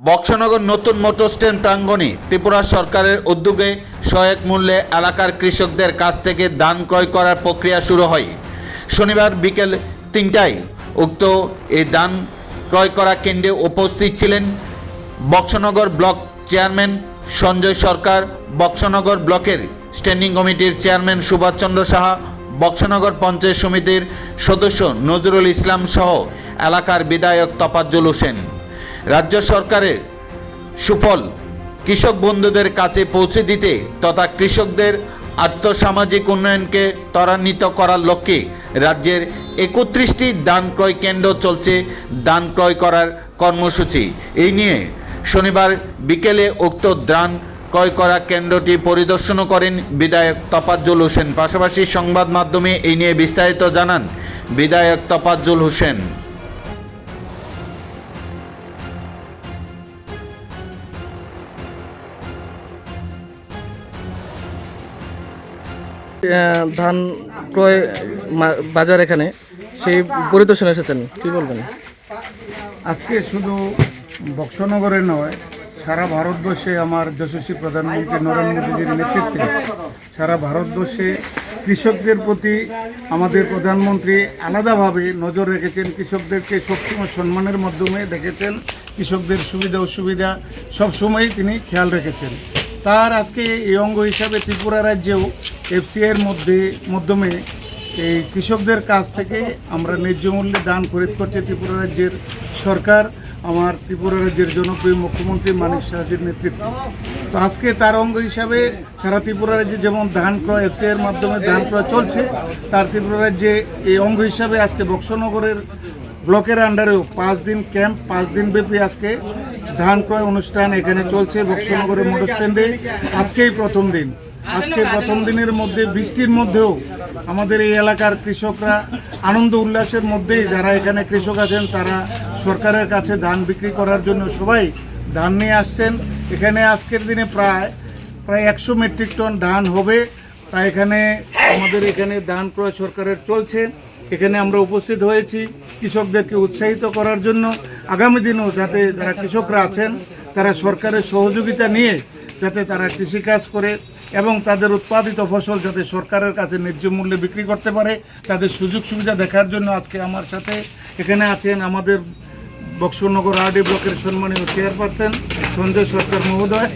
বক্সনগর নতুন motor stand প্রাঙ্গণে ত্রিপুরা সরকারের উদ্যোগে সহায়ক মূল্যে এলাকার কৃষকদের কাছ থেকে ধান ক্রয় করার প্রক্রিয়া শুরু হয়। শনিবার বিকেল তিনটায় উক্ত এই ধান ক্রয় করা কেন্দ্রে উপস্থিত ছিলেন বক্সনগর ব্লক চেয়ারম্যান সঞ্জয় সরকার, বক্সনগর ব্লকের স্ট্যান্ডিং কমিটির চেয়ারম্যান সুভাষচন্দ্র সাহা, বক্সনগর পঞ্চায়েত সমিতির সদস্য নজরুল ইসলাম সহ এলাকার বিধায়ক তফাজ্জল হোসেন। রাজ্য সরকারের সুফল কৃষক বন্ধুদের কাছে পৌঁছে দিতে তথা কৃষকদের আর্থসামাজিক উন্নয়নকে ত্বরান্বিত করার লক্ষ্যে রাজ্যের একত্রিশটি দান ক্রয় কেন্দ্র চলছে দান ক্রয় করার কর্মসূচি। এই নিয়ে শনিবার বিকেলে উক্ত দান ক্রয় করা কেন্দ্রটি পরিদর্শন করেন বিধায়ক তফাজ্জল হোসেন। পাশাপাশি সংবাদ মাধ্যমে এই নিয়ে বিস্তারিত জানান বিধায়ক তফাজ্জল হোসেন। ধান ক্রয় বাজার এখানে, সেই পরিদর্শনে এসেছেন, কি বলবেন? আজকে শুধু বক্সনগরে নয়, সারা ভারতবর্ষে আমার যশস্বী প্রধানমন্ত্রী নরেন্দ্র মোদীজির নেতৃত্বে, সারা ভারতবর্ষে কৃষকদের প্রতি আমাদের প্রধানমন্ত্রী আলাদাভাবে নজর রেখেছেন, কৃষকদেরকে সবসময় সম্মানের মাধ্যমে দেখেছেন, কৃষকদের সুবিধা, অসুবিধা সবসময়ই তিনি খেয়াল রেখেছেন। তার আজকে এই অঙ্গ হিসাবে ত্রিপুরা রাজ্যেও এফসিআইয়ের মধ্যে, মাধ্যমে এই কৃষকদের কাছ থেকে আমরা ন্যায্য মূল্যে দান খরিদ করছে ত্রিপুরা রাজ্যের সরকার, আমার ত্রিপুরা রাজ্যের জনপ্রিয় মুখ্যমন্ত্রী মানিক সাহাজির নেতৃত্বে। তো আজকে তার অঙ্গ হিসাবে সারা ত্রিপুরা রাজ্যে যেমন ধান ক্রয় এফসিআইয়ের মাধ্যমে ধান ক্রয় চলছে, তার ত্রিপুরা রাজ্যে এই অঙ্গ হিসাবে আজকে বক্সনগরের ব্লকের আন্ডারেও পাঁচ দিন ক্যাম্প পাঁচ দিন ব্যাপী আজকে ধান ক্রয় অনুষ্ঠান এখানে চলছে বক্সনগরের মোটর স্ট্যান্ডে। আজকেই প্রথম দিন। আজকে প্রথম দিনের মধ্যে, বৃষ্টির মধ্যেও আমাদের এই এলাকার কৃষকরা আনন্দ উল্লাসের মধ্যেই যারা এখানে কৃষক আছেন, তারা সরকারের কাছে ধান বিক্রি করার জন্য সবাই ধান নিয়ে আসছেন। এখানে আজকের দিনে প্রায় প্রায় একশো মেট্রিক টন ধান হবে। তাই এখানে আমাদের এখানে ধান ক্রয় সরকারের চলছে। এখানে আমরা উপস্থিত হয়েছি কৃষকদেরকে উৎসাহিত করার জন্য। আগামী দিনেও যাতে যারা কৃষকরা আছেন, তারা সরকারের সহযোগিতা নিয়ে যাতে তারা কৃষিকাজ করে এবং তাদের উৎপাদিত ফসল যাতে সরকারের কাছে ন্যায্য মূল্যে বিক্রি করতে পারে, তাদের সুযোগ সুবিধা দেখার জন্য আজকে আমার সাথে এখানে আছেন আমাদের বক্সনগর আরডি ব্লকের সম্মানীয় চেয়ারপারসন সঞ্জয় সরকার মহোদয়।